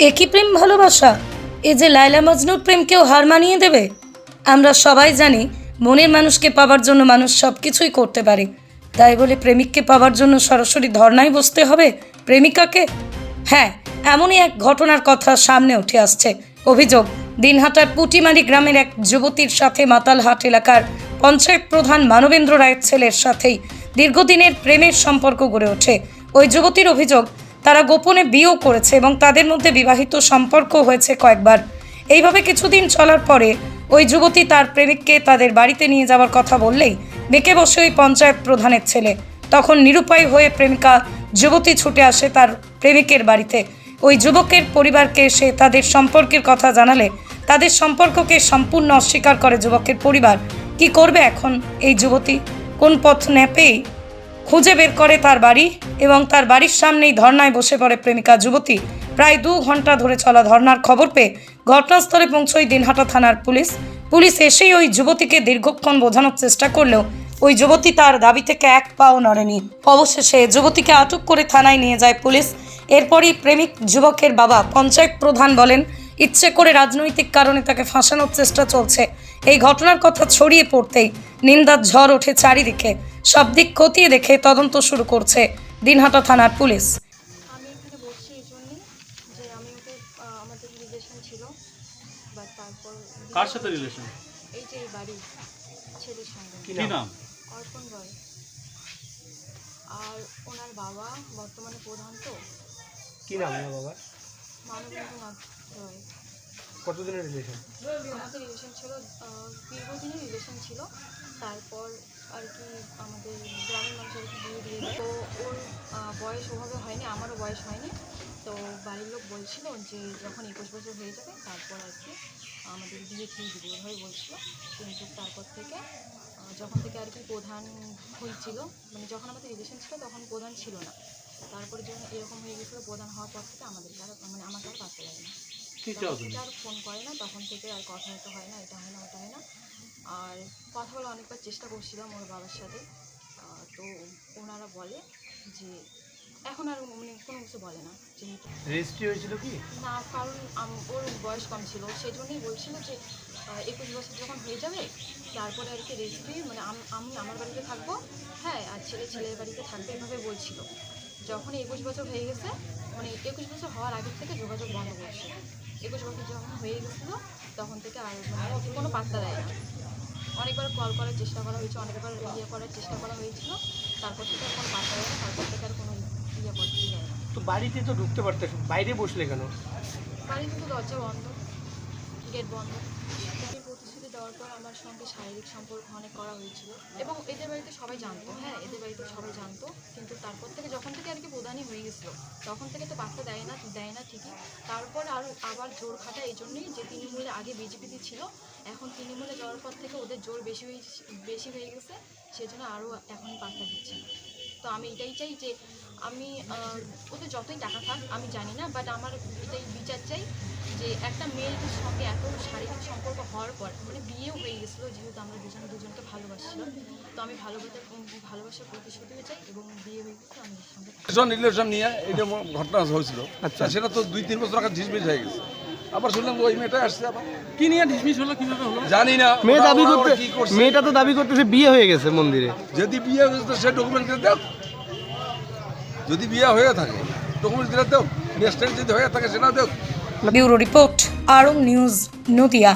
একই প্রেম ভালোবাসা? এ যে লায়লা মজনুর প্রেমকেও হার মানিয়ে দেবে? আমরা সবাই জানি মনের মানুষকে পাবার জন্য মানুষ সব কিছুই করতে পারে। তাই বলে প্রেমিককে পাবার জন্য সরাসরি ধর্নায় বসতে হবে? প্রেমিকাকে? হ্যাঁ এমনই এক ঘটনার কথা সামনে উঠে আসছে। অভিযোগ, দিনহাটার পুটিমারি গ্রামের এক যুবতীর সাথে মাতালহাট এলাকার পঞ্চায়েত প্রধান মানবেন্দ্র রায়ের ছেলের সাথেই দীর্ঘদিনের প্রেমের সম্পর্ক গড়ে ওঠে। ওই যুবতীর অভিযোগ তারা গোপনে বিয়েও করেছে এবং তাদের মধ্যে বিবাহিত সম্পর্ক হয়েছে কয়েকবার। এইভাবে কিছুদিন চলার পরে ওই যুবতী তার প্রেমিককে তাদের বাড়িতে নিয়ে যাওয়ার কথা বললেই বেঁকে বসে ওই পঞ্চায়েত প্রধানের ছেলে। তখন নিরুপায় হয়ে প্রেমিকা যুবতী ছুটে আসে তার প্রেমিকের বাড়িতে। ওই যুবকের পরিবারকে সে তাদের সম্পর্কের কথা জানালে তাদের সম্পর্ককে সম্পূর্ণ অস্বীকার করে যুবকের পরিবার। কি করবে এখন এই যুবতী? কোন পথ নেপেই খুঁজে বের করে তার বাড়ি এবং তার বাড়ির সামনেই ধর্নায় বসে পড়ে প্রেমিকা যুবতী। প্রায় দু ঘণ্টা ধরে চলা ধর্নার খবর পেয়ে ঘটনাস্থলে পৌঁছয় দিনহাটা থানার পুলিশ। পুলিশ এসেই ওই যুবতীকে দীর্ঘক্ষণ বোঝানোর চেষ্টা করলেও ওই যুবতী তার দাবি থেকে এক পাও নড়েনি। অবশেষে যুবতীকে আটক করে থানায় নিয়ে যায় পুলিশ। এরপরই প্রেমিক যুবকের বাবা পঞ্চায়েত প্রধান বলেন, ইচ্ছে করে রাজনৈতিক কারণে তাকে ফাঁসানোর চেষ্টা চলছে। এই ঘটনার কথা ছড়িয়ে পড়তেই নিন্দার ঝড় ওঠে চারিদিকে। সব দিক খতিয়ে দেখে তদন্ত শুরু করছে দিনহাটা থানার পুলিশ। আমি এখানে বসছি এই জন্যই যে আমি ওকে আহ, আমাদের রিলেশন ছিল বাট তারপর কার সাথে রিলেশন এই যে এই বাড়ি ছেলের সঙ্গে। কি নাম? অর্পণ রয়। আর ওনার বাবা বর্তমানে প্রধান তো। কি নাম না বাবা মানবেন্দ্রনাথ রয়। কতদিনের রিলেশন আমাদের রিলেশন ছিল আহ, দীর্ঘদিনের রিলেশন ছিল। তারপর আর কি আমাদের গ্রামের মানুষ আর কি বিয়ে দিয়ে দেয় তো ওর বয়স ওভাবে হয়নি আমারও বয়স হয়নি। তো বাড়ির লোক বলছিল যে যখন একুশ বছর হয়ে যাবে তারপর আর কি আমাদের বিয়ে ঠিক দিবে ওইভাবে বলছিল। কিন্তু তারপর থেকে যখন থেকে আর কি প্রধান হয়েছিল মানে যখন আমাদের রিলেশন ছিল তখন প্রধান ছিল না। তারপরে যখন এরকম হয়ে গেছিল প্রধান হওয়ার পর থেকে আমাদের আর মানে আমাকে আর পাত্তা দেয় না। আর ফোন করে না তখন থেকে আর কথা হতে হয় না এটা হয় না ওটা হয় না। আর কথা বলে অনেকবার চেষ্টা করছিলাম ওর বাবার সাথে। তো ওনারা বলে যে এখন আর মানে কোনো কিছু বলে না। যেহেতু রেজিস্ট্রি হয়েছিল কি? না কারণ ওর বয়স কম ছিল। সেই জন্যই বলছিল যে একুশ বছর যখন হয়ে যাবে তারপরে আর কি রেজিস্ট্রি মানে আমি আমার বাড়িতে থাকব। হ্যাঁ আর ছেলে ছেলের বাড়িতে থাকবে এভাবে বলছিল। যখন একুশ বছর হয়ে গেছে মানে একুশ বছর হওয়ার আগের থেকে যোগাযোগ বন্ধ করছে। একুশ বছর যখন হয়ে গেছিল তখন থেকে আর মানে কোনো পাত্তা দেয় না। অনেকবার কল করার চেষ্টা করা হয়েছে অনেকবার ইয়ে করার চেষ্টা করা হয়েছিল। তারপর থেকে কোনো পাত্তা দেয় তারপর থেকে আর কোনো ইয়ে করতে যায় না। তো বাড়িতে তো ঢুকতে পারতে বাইরে বসলে কেন? বাড়িতে তো দরজা বন্ধ গেট বন্ধ। প্রতিশ্রুতি দেওয়ার পর আমার সঙ্গে শারীরিক সম্পর্ক অনেক করা হয়েছিল। এবং এদের বাড়িতে সবাই জানতো হ্যাঁ এদের বাড়িতে সবাই জানতো। কিন্তু তারপর থেকে যখন থেকে আর হয়ে গেছিল। তখন থেকে তো বার্তা দেয় না দেয় না ঠিকই। তারপর আরও আবার জোর খাটা এই জন্যই যে তৃণমূলে আগে বিজেপিতে ছিল এখন তৃণমূলে যাওয়ার পর থেকে ওদের জোর বেশি হয়ে বেশি হয়ে গেছে, সেজন্য আরও এখন পাত্তা দিচ্ছে না। তো আমি এটাই চাই যে আমি ওদের যতই টাকা থাক আমি জানি না বাট আমার এটাই বিচার চাই যে একটা মেয়ের সঙ্গে এত শারীরিক সম্পর্ক হওয়ার পর মানে বিয়েও হয়ে গেছিল যেহেতু আমরা দুজন দুজনকে ভালোবাসছিলাম তো আমি ভালোবাসার ভালোবাসার প্রতিশ্রুতিও চাই এবং বিয়ে হয়ে গেছে আমি এর রিলেশন নিয়ে যে ঘটনা হয়েছিল। আচ্ছা। সেটা তো দুই তিন বছর আগে ঝিসমিস হয়ে গেছে। আবার শুনলাম ওই মেয়েটা আসছে আবার। কি নিয়ে ডিসমিস হলো কীভাবে হলো? জানি না। মেয়ে দাবি করতে মেয়েটা তো দাবি করতেছে বিয়ে হয়ে গেছে মন্দিরে। যদি বিয়ে হয়েছে তো সে ডকুমেন্ট দেও। যদি বিয়ে হয়ে থাকে ডকুমেন্ট দিলে দেও। নেক্সট যদি হয়ে থাকে সেটা দেও। ব্যুরো রিপোর্ট আরং নিউজ নদিয়া।